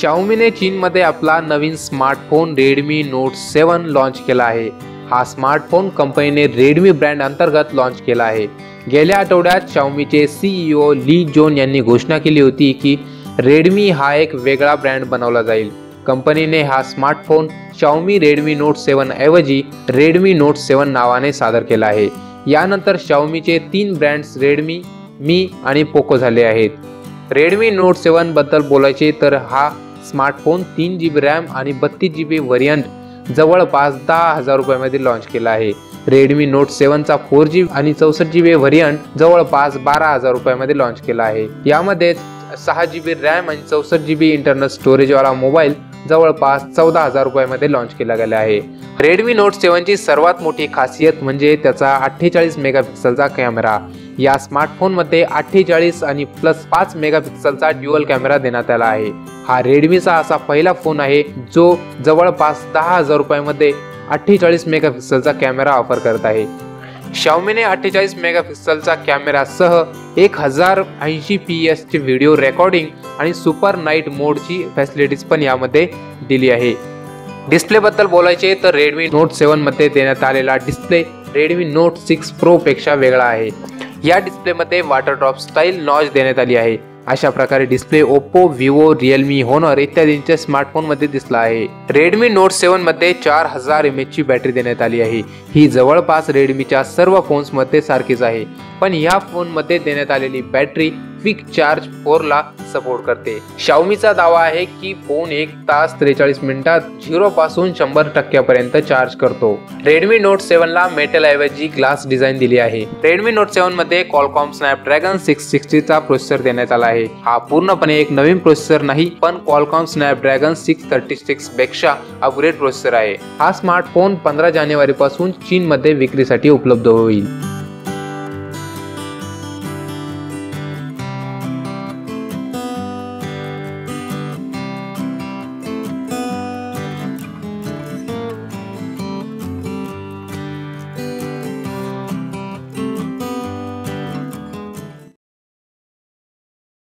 शाओमीने चीनमध्ये आपला नवीन smartphone Redmi Note seven launch केला आहे. हा स्मार्टफोन कंपनीने रेडमी ब्रँड अंतर्गत लॉन्च केला आहे. गेल्या आठवड्यात शाओमीचे सीईओ ली जोन यांनी घोषणा केली होती की रेडमी हा एक वेगळा ब्रँड बनवला जाईल. कंपनीने हा smartphone Xiaomi Redmi Note seven ऐवजी रेडमी नोट सेवन नावाने सादर केला आहे. यानंतर शाओमीचे तीन ब्रँड्स रेडमी मी आणि पोको झाले आहेत. रेडमी नोट सेवनबद्दल बोलायचे तर हा स्मार्टफोन तीन जी बी रॅम आणि बत्तीस जी बी व्हरियंट जवळपास दहा हजार रुपयामध्ये लॉन्च केला आहे. रेडमी नोट सेवनचा फोर जी आणि चौसष्ट जी बी व्हरियंट जवळपास बारा हजार रुपयामध्ये लॉन्च केला आहे. यामध्ये सहा जी बी रॅम आणि चौसष्ट जी बी इंटरनल स्टोरेजवाला मोबाईल जवळपास चौदा हजार रुपयामध्ये लॉन्च केला गेला आहे. रेडमी नोट सेवनची सर्वात मोठी खासियत म्हणजे त्याचा अठ्ठेचाळीस मेगापिक्सलचा कॅमेरा या स्मार्टफोनमध्ये अठ्ठेचाळीस आणि प्लस पाच मेगापिक्सलचा ड्युअल कॅमेरा देण्यात आला आहे. हा रेडमीचा असा पहिला फोन आहे जो जवळपास दहा हजार रुपयामध्ये अठ्ठेचाळीस मेगापिक्सलचा कॅमेरा ऑफर करत आहे. शाओमीने अठ्ठेचाळीस मेगापिक्सलचा कॅमेरासह एक हजार ऐंशी पी एसची व्हिडिओ रेकॉर्डिंग आणि सुपर नाईट मोडची फॅसिलिटीज पण यामध्ये दिली आहे. डिस्प्लेबद्दल बोलायचे तर रेडमी नोट सेवनमध्ये देण्यात आलेला डिस्प्ले रेडमी नोट सिक्स प्रोपेक्षा वेगळा आहे. या डिस्प्लेमध्ये वॉटर ड्रॉप स्टाईल नॉच देण्यात आली आहे. अशा प्रकारे display Oppo Vivo Realme Honor इत्यादींच्या स्मार्टफोनमध्ये दिसला आहे. रेडमी नोट सेवनमध्ये चार हजार एम एचची बॅटरी देण्यात आली आहे. ही जवळपास रेडमीच्या सर्व फोन्समध्ये सारखीच आहे. पण या फोनमध्ये देण्यात आलेली बॅटरी क्विक चार्ज फोरला सपोर्ट करते. शाओमीचा दावा आहे की फोन एक तास त्रेचाळीस मिनिटात झिरो पासून शंभर टक्क्यापर्यंत चार्ज करतो. रेडमी नोट सेवनला मेटल ऐवजी ग्लास डिझाईन दिली आहे. रेडमी नोट सेवनमध्ये कॉलकॉम स्नॅपड्रॅगन सिक्स सिक्स्टीचा प्रोसेसर देण्यात आला आहे. हा पूर्णपणे एक नवीन प्रोसेसर नाही पण कॉलकॉम स्नॅपड्रॅगन सिक्स थर्टी सिक्सपेक्षा अपग्रेड प्रोसेसर आहे. हा स्मार्टफोन पंधरा जानेवारी पासून चीनमध्ये विक्रीसाठी उपलब्ध होईल.